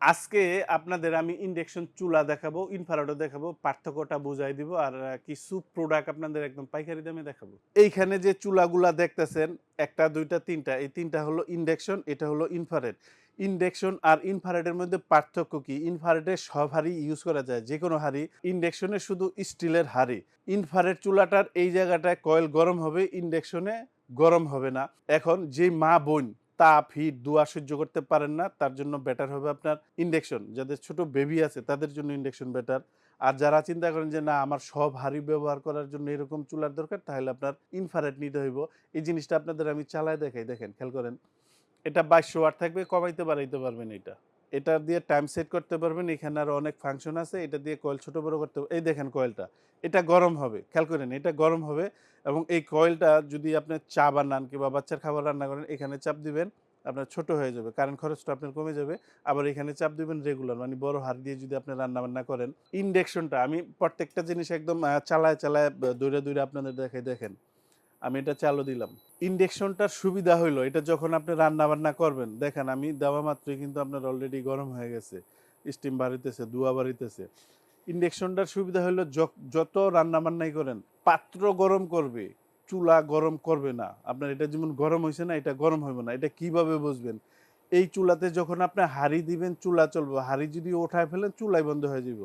আজকে আপনাদের আমি ইন্ডাকশন চুলা দেখাবো ইনফ্রারেডও দেখাবো, পার্থক্যটা বুঝাই দিব আর কিছু প্রোডাক্ট আপনাদের একদম পাইকারি দামে দেখাবো। এইখানে যে চুলাগুলা দেখতেছেন, একটা, দুইটা, তিনটা, এই তিনটা হলো ইন্ডাকশন এটা হলো ইনফ্রারেড ইন্ডাকশন আর ইনফ্রারেডের মধ্যে পার্থক্য কি? ইনফ্রারেডে সব হাড়ি ইউজ করা যায় যে কোনো হাড়ি ইন্ডাকশনে শুধু স্টিলের হাড়ি। ইনফ্রারেড চুলাটার এই জায়গাটায় কয়েল গরম হবে ইন্ডাকশনে গরম হবে না। এখন যে মা বোন তাপ হিট দুয়া সহ্য করতে পারেন না। তার জন্য বেটার হবে আপনার ইন্ডেকশন যাদের ছোট বেবি আছে, তাদের জন্য ইন্ডেকশন বেটার আর যারা চিন্তা করেন যে, না, আমার সব হাড়ি ব্যবহার করার জন্য এরকম চুলার দরকার, তাহলে আপনার ইনফারেট নিতে হইব। এই জিনিসটা আপনাদের আমি চালায় দেখাই। দেখেন, খেয়াল করেন, এটা বাইশশো ওয়াট থাকবে, কমাইতে বাড়াইতে পারবেন এটা। এটা দিয়ে টাইম সেট করতে পারবেন। এখানে আরও অনেক ফাংশন আছে। এটা দিয়ে কয়েল ছোট বড় করতে এই দেখেন কয়েলটা এটা গরম হবে। খেয়াল করেন, এটা গরম হবে। এবং এই কয়েলটা যদি আপনি চা বানান কিংবা বাচ্চার খাবার রান্না করেন, এখানে চাপ দিবেন, আপনার ছোট হয়ে যাবে। কারেন্ট খরচটা আপনার কমে যাবে। আবার এখানে চাপ দিবেন রেগুলার মানে বড় হার দিয়ে যদি আপনি রান্না বান্না করেন। ইন্ডেকশনটা আমি প্রত্যেকটা জিনিস একদম চালায় চালায় দৌড়ে দৌড়ে আপনাদের দেখে দেখেন। আমি এটা চালু দিলাম। ইন্ডাকশনটার সুবিধা হইল, এটা যখন আপনি রান্না বান্না করবেন, দেখেন আমি দেওয়া মাত্রই কিন্তু আপনার অলরেডি গরম হয়ে গেছে। স্টিম বাড়িতেছে, দুয়া বাড়িতেছে। ইন্ডাকশনটার সুবিধা হলো যত রান্না বান্নাই করেন, পাত্র গরম করবে, চুলা গরম করবে না। আপনার এটা যেমন গরম হয়েছে না, এটা গরম হবে না। এটা কীভাবে বুঝবেন? এই চুলাতে যখন আপনি হাড়ি দিবেন, চুলা চলবে। হাড়ি যদি ওঠায় ফেলেন, চুলাই বন্ধ হয়ে যাব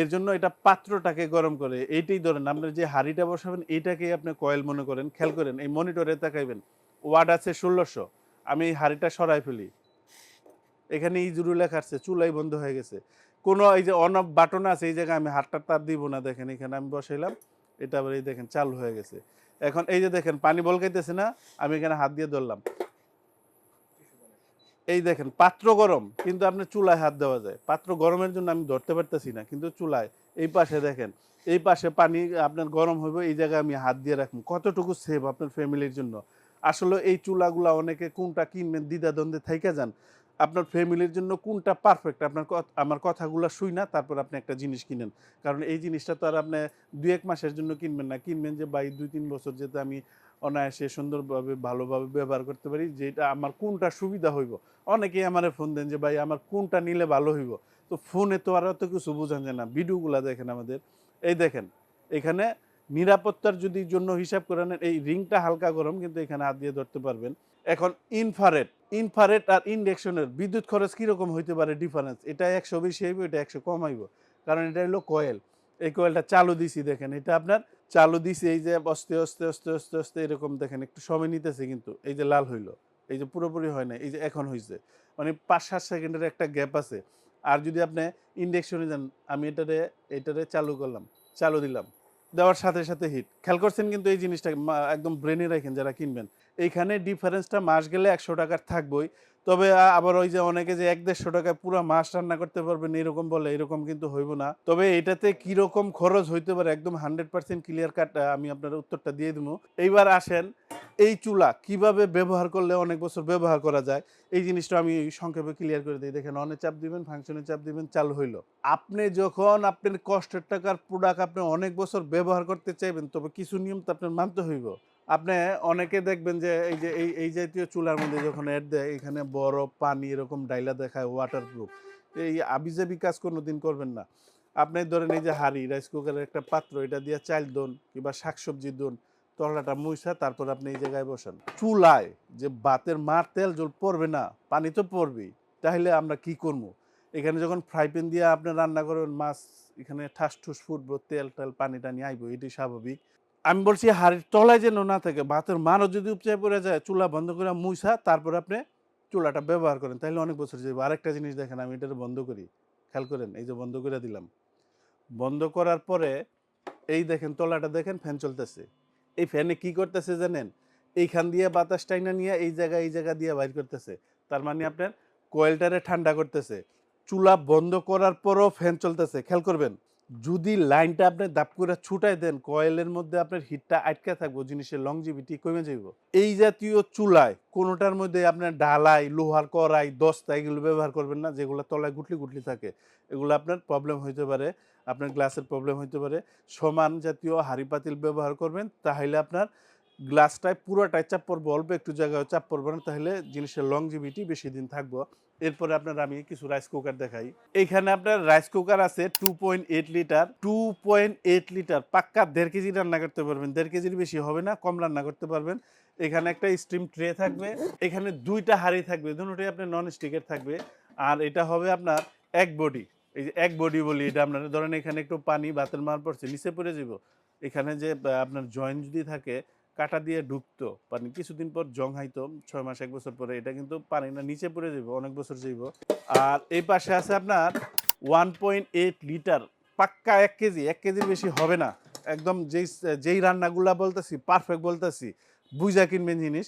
এর জন্য এটা পাত্রটাকে গরম করে। এইটাই ধরেন, আপনার যে হাড়িটা বসাবেন, এইটাকেই আপনি কয়েল মনে করেন। খেয়াল করেন, এই মনিটরে তাকাইবেন। ওয়ার্ড আছে ষোলোশো। আমি এই হাড়িটা সরাই ফেলি। এখানে ইজুরু লেখা আছে, চুলাই বন্ধ হয়ে গেছে। কোনো এই যে অন বাটন আছে, এই জায়গায় আমি হাতটা তার দিব না, দেখেন এখানে আমি বসাইলাম, এটা আবার এই দেখেন চালু হয়ে গেছে। এখন এই যে দেখেন, পানি বলকাইতেছে না, আমি এখানে হাত দিয়ে ধরলাম। এই দেখেন, পাত্র গরম, কিন্তু আপনি চুলায় হাত দেওয়া যায়। পাত্র গরমের জন্য আমি ধরতে পারতেছি না, কিন্তু চুলায়, এই পাশে দেখেন, এই পাশে পানি আপনার গরম হবে এই জায়গায় আমি হাত দিয়ে রাখব। কতটুকু সেভ আপনার ফ্যামিলির জন্য? আসলে এই চুলাগুলা অনেকে কোনটা কিনবেন, দ্বিধাদ্বন্দ্বে থাইকা যান। আপনার ফ্যামিলির জন্য কোনটা পারফেক্ট আপনার আমার কথাগুলো শুই না, তারপর আপনি একটা জিনিস কিনেন। কারণ এই জিনিসটা তো আর আপনি দু এক মাসের জন্য কিনবেন না। কিনবেন যে, ভাই দুই তিন বছর যেতে আমি অনায়াসে সুন্দরভাবে, ভালোভাবে ব্যবহার করতে পারি, যেটা আমার কোনটা সুবিধা হইব? অনেকেই আমার ফোন দেন যে, ভাই, আমার কোনটা নিলে ভালো হইব? তো ফোনে তো আর অত কিছু বোঝান যায় না। ভিডিওগুলো দেখেন আমাদের। এই দেখেন, এখানে নিরাপত্তার যদি জন্য হিসাব করে নেন, এই রিংটা হালকা গরম, কিন্তু এখানে হাত দিয়ে ধরতে পারবেন। এখন ইনফারেট ইনফারেট আর ইন্ডাকশনের বিদ্যুৎ খরচ কীরকম হইতে পারে ডিফারেন্স এটা একশো বেশি হইব, এটা একশো কম হইব। কারণ এটা হলো কয়েল এই কয়েলটা চালু দিছি দেখেন, এটা আপনার চালু দিছি, এই যে আস্তে আস্তে আস্তে আস্তে আস্তে এরকম দেখেন, একটু সময় নিতেছে কিন্তু, এই যে লাল হইল, এই যে পুরোপুরি হয় না এই যে এখন হয়েছে মানে পাঁচ, সাত সেকেন্ডের একটা গ্যাপ আছে। আর যদি আপনি ইন্ডাকশনে যান, আমি এটারে এটারে চালু করলাম, চালু দিলাম। দেওয়ার সাথে সাথে হিট খেয়াল করছেন কিন্তু এই জিনিসটা একদম ব্রেনে রাখেন যারা কিনবেন। এইখানে ডিফারেন্সটা মাস গেলে একশো টাকার থাকবই। তবে আবার ওই যে অনেকে যে এক দেড়শো টাকায় পুরো মাছ রান্না করতে পারবেন, এরকম বলে এরকম কিন্তু হইব না। তবে এটাতে কীরকম খরচ হইতে পারে একদম হান্ড্রেড পার্সেন্ট ক্লিয়ার কাট আমি আপনার উত্তরটা দিয়ে দেবো। এইবার আসেন, এই চুলা কীভাবে ব্যবহার করলে অনেক বছর ব্যবহার করা যায়, এই জিনিসটা আমি সংক্ষেপে ক্লিয়ার করে দিই। দেখেন অনেক চাপ দিবেন ফাংশনে চাপ দিবেন, চালু হইল। আপনি যখন আপনার কষ্টের টাকার প্রোডাক্ট আপনি অনেক বছর ব্যবহার করতে চাইবেন, তবে কিছু নিয়ম তো আপনার মানতে হইব। আপনি অনেকে দেখবেন যে এই যে, এই এই জাতীয় চুলার মধ্যে যখন অ্যাড দেয়, এখানে বরফ, পানি এরকম ডাইলা দেখায় ওয়াটার প্রুফ এই আবিজাবি কাজ কোনো দিন করবেন না। আপনি ধরেন এই যে হাঁড়ি রাইস কুকারের একটা পাত্র, এটা দিয়ে চাল দোন কিংবা শাকসবজি দোন তলাটা মুইসা, তারপর আপনি এই জায়গায় বসান। চুলায় যে বাতের মার তেল জল পড়বে না, পানি তো পড়বেই, তাহলে আমরা কি করব? এখানে যখন ফ্রাই প্যান দিয়ে আপনি রান্না করবেন, মাছ এখানে ঠাস ঠুস ফুটবো তেল টেল পানি টানি আইবো, এটি স্বাভাবিক। আমি বলছি, হাড়ির তলায় যেন না থাকে, ভাতের মানও যদি উপচায় পড়ে যায়, চুলা বন্ধ করে মুইসা, তারপর আপনি চুলাটা ব্যবহার করেন। তাহলে অনেক বছর যাবে আরেকটা জিনিস দেখেন, আমি এটা বন্ধ করি। খেয়াল করেন, এই যে বন্ধ করে দিলাম। বন্ধ করার পরে এই দেখেন, তলাটা দেখেন, ফ্যান চলতেছে। এই ফ্যানে কি করতেছে জানেন? এইখান দিয়ে বাতাস টাইনা নিয়ে এই জায়গা এই জায়গা দিয়ে বাইর করতেছে। তার মানে আপনার কয়েলটারে ঠান্ডা করতেছে। চুলা বন্ধ করার পরও ফ্যান চলতেছে। খেয়াল করবেন যদি লাইনটা আপনি দাপ করে ছুটাই দেন, কয়েলের মধ্যে আপনার হিটটা আটকে থাকব জিনিসের লংজিভিটি কমে যাইব। এই জাতীয় চুলায় কোনোটার মধ্যে আপনার ডালাই লোহার কড়াই, দস্তা এগুলো ব্যবহার করবেন না, যেগুলো তলায় গুটলি গুটলি থাকে। এগুলো আপনার প্রবলেম হইতে পারে, আপনার গ্লাসের প্রবলেম হইতে পারে। সমান জাতীয় হাঁড়ি পাতিল ব্যবহার করবেন, তাহলে আপনার গ্লাসটায় পুরোটাই চাপ পড়বে অল্প একটু জায়গায় চাপ পড়বে না, তাহলে জিনিসের লংজিভিটি বেশি দিন থাকব। এরপরে আপনার আমি কিছু রাইস কুকার দেখাই। এখানে আপনার রাইস কুকার আছে two point eight litre two point eight litre পাক্কা দেড় কেজি রান্না করতে পারবেন। দেড় কেজির বেশি হবে না, কম রান্না করতে পারবেন। এখানে একটা স্টিম ট্রে থাকবে, এখানে দুইটা হাঁড়ি থাকবে, দুটোই আপনার নন স্টিকের থাকবে। আর এটা হবে আপনার এক বডি এই যে এক বডি বলি এটা আপনার, ধরেন এখানে একটু পানি বাতের মার পড়ছে, নিচে পড়ে যাব এখানে যে আপনার জয়েন্ট যদি থাকে কাটা দিয়ে ঢুকতো পানি। কিছুদিন পর জং হাইতো, ছয় মাস, এক বছর পরে। এটা কিন্তু পানি না, নিচে পড়ে যাব অনেক বছর যাইব। আর এই পাশে আছে আপনার ওয়ান পয়েন্ট এইট লিটার পাক্কা এক কেজি, এক কেজির বেশি হবে না। একদম যেই যেই রান্নাগুলা বলতেছি পারফেক্ট বলতেছি বুঝা কিনবেন জিনিস।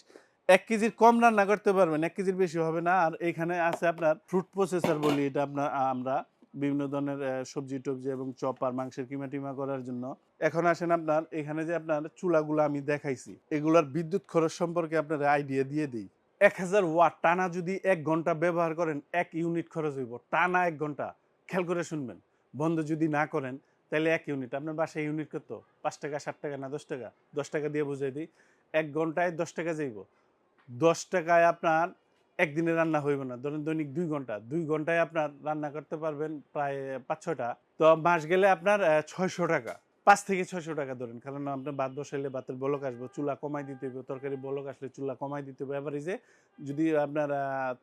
এক কেজির কম রান্না করতে পারবেন, এক কেজির বেশি হবে না। আর এখানে আছে আপনার ফ্রুট প্রসেসর বলি, এটা আপনার, আমরা বিভিন্ন ধরনের সবজি টবজি এবং চপার মাংসের কিমা টিমা করার জন্য। এখন আসেন আপনার, এখানে যে আপনার চুলাগুলো আমি দেখাইছি, এগুলার বিদ্যুৎ খরচ সম্পর্কে আপনার আইডিয়া দিয়ে দিই। এক হাজার ওয়াট টানা যদি এক ঘণ্টা ব্যবহার করেন, এক ইউনিট খরচ হইব। টানা এক ঘণ্টা, খেয়াল করে শুনবেন। বন্ধ যদি না করেন, তাহলে এক ইউনিট আপনার বাসায় ইউনিট কত? পাঁচ টাকা, সাত টাকা না দশ টাকা? দশ টাকা দিয়ে বুঝাই দিই। এক ঘন্টায় দশ টাকা যাইব। দশ টাকায় আপনার একদিনে রান্না হইব না। ধরেন দৈনিক দুই ঘণ্টা। দুই ঘন্টায় আপনার রান্না করতে পারবেন প্রায় পাঁচ ছটা তো মাস গেলে আপনার ছয়শো টাকা। পাঁচ থেকে ছয়শো টাকা ধরেন। কারণ আপনার ভাত বসাইলে ভাতের বলক আসব, চুলা কমাই দিতে হবে তরকারি বলক আসলে চুলা কমাই দিতে হবে এভারেজে যদি আপনার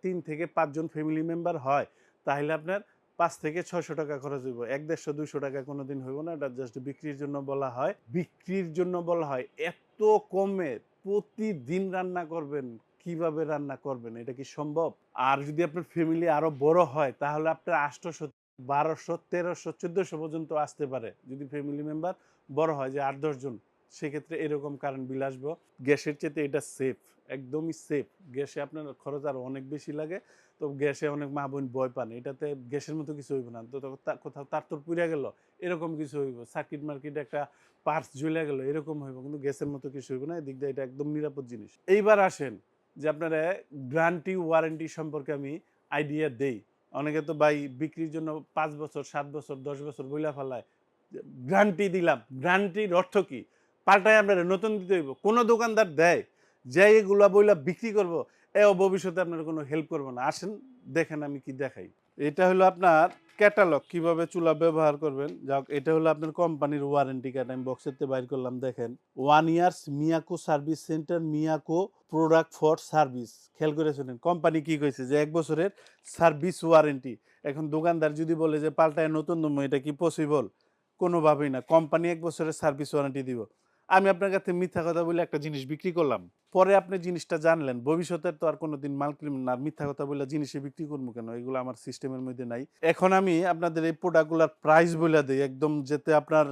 তিন থেকে পাঁচজন ফ্যামিলি মেম্বার হয়, তাহলে আপনার পাঁচ থেকে ছয়শো টাকা খরচ হইব। এক দেড়শো, দুইশো টাকা কোনো দিন হইব না। এটা জাস্ট বিক্রির জন্য বলা হয়। বিক্রির জন্য বলা হয়, এত কমে প্রতিদিন রান্না করবেন কীভাবে রান্না করবেন? এটা কি সম্ভব? আর যদি আপনার ফ্যামিলি আরও বড় হয়, তাহলে আপনার আটশোশো, বারোশো, তেরোশো, চোদ্দশো পর্যন্ত আসতে পারে। যদি ফ্যামিলি মেম্বার বড় হয়, যে আট দশজন সেক্ষেত্রে এরকম কারেন্ট বিল আসব। গ্যাসের চেয়ে এটা সেফ একদমই সেফ গ্যাসে আপনার খরচ আরও অনেক বেশি লাগে, তো গ্যাসে অনেক মা বোন ভয় পান। এটাতে গ্যাসের মতো কিছু হইব না। তো কোথাও তার তোর পুড়ে গেল, এরকম কিছু হইব। সার্কিট মার্কিট একটা পার্স জ্বলে গেল, এরকম হইব। কিন্তু গ্যাসের মতো কিছু হইব না। এদিক দিয়ে এটা একদম নিরাপদ জিনিস। এইবার আসেন যে আপনারা গ্রান্টি ওয়ারেন্টি সম্পর্কে আমি আইডিয়া দেই। অনেকে তো ভাই বিক্রির জন্য পাঁচ বছর, সাত বছর, দশ বছর বইলা ফেলায়। গ্রান্টি দিলাম। গ্যারান্টির অর্থ কি? পাল্টায় আপনারা নতুন দিতে হইব। কোনো দোকানদার দেয় যে এগুলা বইলা বিক্রি করব এ ভবিষ্যতে আপনারা কোনো হেল্প করব না। আসেন, দেখেন আমি কি দেখাই। এটা হলো আপনার ক্যাটালগ কীভাবে চুলা ব্যবহার করবেন? যাক, এটা হলো আপনার কোম্পানির ওয়ারেন্টি কার্ড আমি বক্সেতে বাইর করলাম, দেখেন। One years Miyako service centre Miyako product for service খেয়াল করে শুনেন কোম্পানি কি কইছে যে এক বছরের সার্ভিস ওয়ারেন্টি এখন দোকানদার যদি বলে যে পাল্টায় নতুন দম এটা কি পসিবল কোনোভাবেই না। কোম্পানি এক বছরের সার্ভিস ওয়ারেন্টি দিব। আমি আপনার কাছে মিথ্যা কথা বলে একটা জিনিস বিক্রি করলাম। পরে আপনি জিনিসটা জানলেন ভবিষ্যতে তো আর কোনোদিন মাল কিনবেন না। মিথ্যা কথা বলে জিনিসে বিক্রি করব কেন? এগুলো আমার সিস্টেমের মধ্যে নাই। এখন আমি আপনাদের এই প্রোডাক্টগুলোর প্রাইস বলে দিই। একদম যেতে আপনার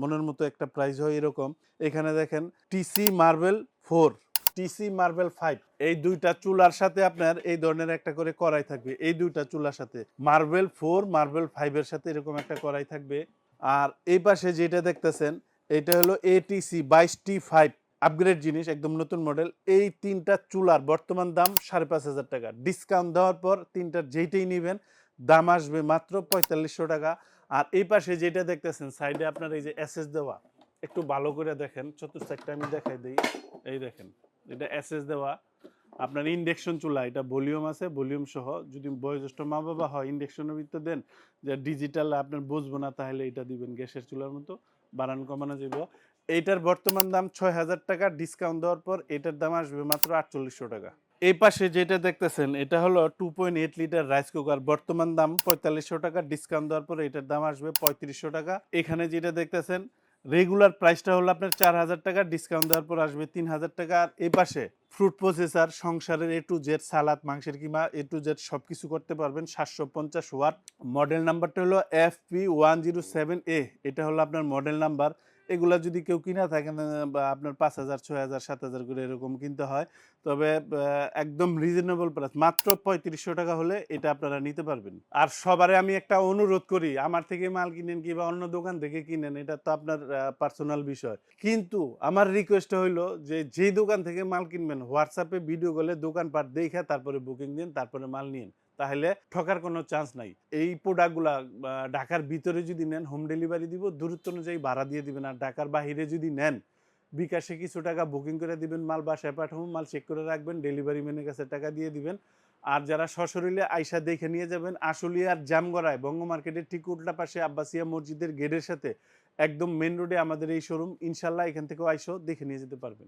মনের মতো একটা প্রাইস হয় এরকম। এখানে দেখেন TC marble four TC marble five এই দুইটা চুলার সাথে আপনার এই ধরনের একটা করে করাই থাকবে। এই দুইটা চুলার সাথে। মার্বেল ফোর মার্বেল ফাইভের সাথে এরকম একটা করাই থাকবে। আর এই পাশে যেটা দেখতেছেন এটা হলো এটিসি বাইশ টি ফাইভ আপগ্রেড জিনিস, একদম নতুন মডেল এই তিনটা চুলার বর্তমান দাম সাড়ে পাঁচ হাজার টাকা। ডিসকাউন্ট দেওয়ার পর তিনটার যেইটাই নেবেন, দাম আসবে মাত্র পঁয়তাল্লিশশো টাকা। আর এই পাশে যেটা দেখতেছেন সাইডে আপনার এই যে এসএস দেওয়া, একটু ভালো করে দেখেন। চতুর্থ আমি দেখাই দিই। এই দেখেন, এটা এসএস দেওয়া। আপনার ইন্ডেকশন চুলা, এটা ভলিউম আছে ভলিউম সহ। যদি বয়োজ্যেষ্ঠ মা বাবা হয় ইন্ডেকশনের ভিতর দেন, যে ডিজিটাল আপনার বুঝব না, তাহলে এটা দিবেন গ্যাসের চুলার মতো। বাড়ানো কমানো যাব এইটার বর্তমান দাম ছয় হাজার টাকা ডিসকাউন্ট দেওয়ার পর এটার দাম আসবে মাত্র আটচল্লিশশো টাকা। এই পাশে যেটা দেখতেছেন, এটা হলো two point eight litre rice cooker বর্তমান দাম পঁয়তাল্লিশশো টাকা ডিসকাউন্ট দেওয়ার পর এটার দাম আসবে পঁয়ত্রিশশো টাকা। এখানে যেটা দেখতেছেন রেগুলার প্রাইসটা হলো আপনার চার হাজার টাকা ডিসকাউন্ট দেওয়ার পর আসবে তিন হাজার টাকা। আর এ পাশে ফ্রুট প্রসেসার সংসারের এ টু জেড সালাদ মাংসের কিমা এ টু জেড সব কিছু করতে পারবেন সাতশো পঞ্চাশ ওয়াট। মডেল নাম্বারটা হলো F P one zero seven A এটা হলো আপনার মডেল নাম্বার এগুলা যদি কেউ কিনা থাকেন বা আপনার পাঁচ হাজার, ছয় হাজার, সাত হাজার করে এরকম কিনতে হয়, তবে একদম রিজনেবল প্রাইস মাত্র পঁয়ত্রিশশো টাকা হলে এটা আপনারা নিতে পারবেন। আর সবারে আমি একটা অনুরোধ করি, আমার থেকে মাল কিনেন কিংবা অন্য দোকান থেকে কিনেন, এটা তো আপনার পার্সোনাল বিষয়। কিন্তু আমার রিকোয়েস্ট হইল যে, যেই দোকান থেকে মাল কিনবেন, হোয়াটসঅ্যাপে ভিডিও কলে দোকানপাট দেখে তারপরে বুকিং দিন, তারপরে মাল নিন তাহলে ঠকার কোনো চান্স নাই। এই প্রোডাক্টগুলা ঢাকার ভিতরে যদি নেন হোম ডেলিভারি দিব, দূরত্ব অনুযায়ী ভাড়া দিয়ে দিবেন। আর ঢাকার বাহিরে যদি নেন, বিকাশে কিছু টাকা বুকিং করে দিবেন, মাল বাসায় পাঠাবো মাল চেক করে রাখবেন ডেলিভারি ম্যানের কাছে টাকা দিয়ে দিবেন। আর যারা সশরীরে আইসা দেখে নিয়ে যাবেন, আশুলিয়ার জামগড়ায় বঙ্গ মার্কেটের ঠিক উল্টা পাশে আব্বাসিয়া মসজিদের গেটের সাথে, একদম মেন রোডে আমাদের এই শোরুম ইনশাল্লাহ এখান থেকেও আইসো, দেখে নিয়ে যেতে পারবেন।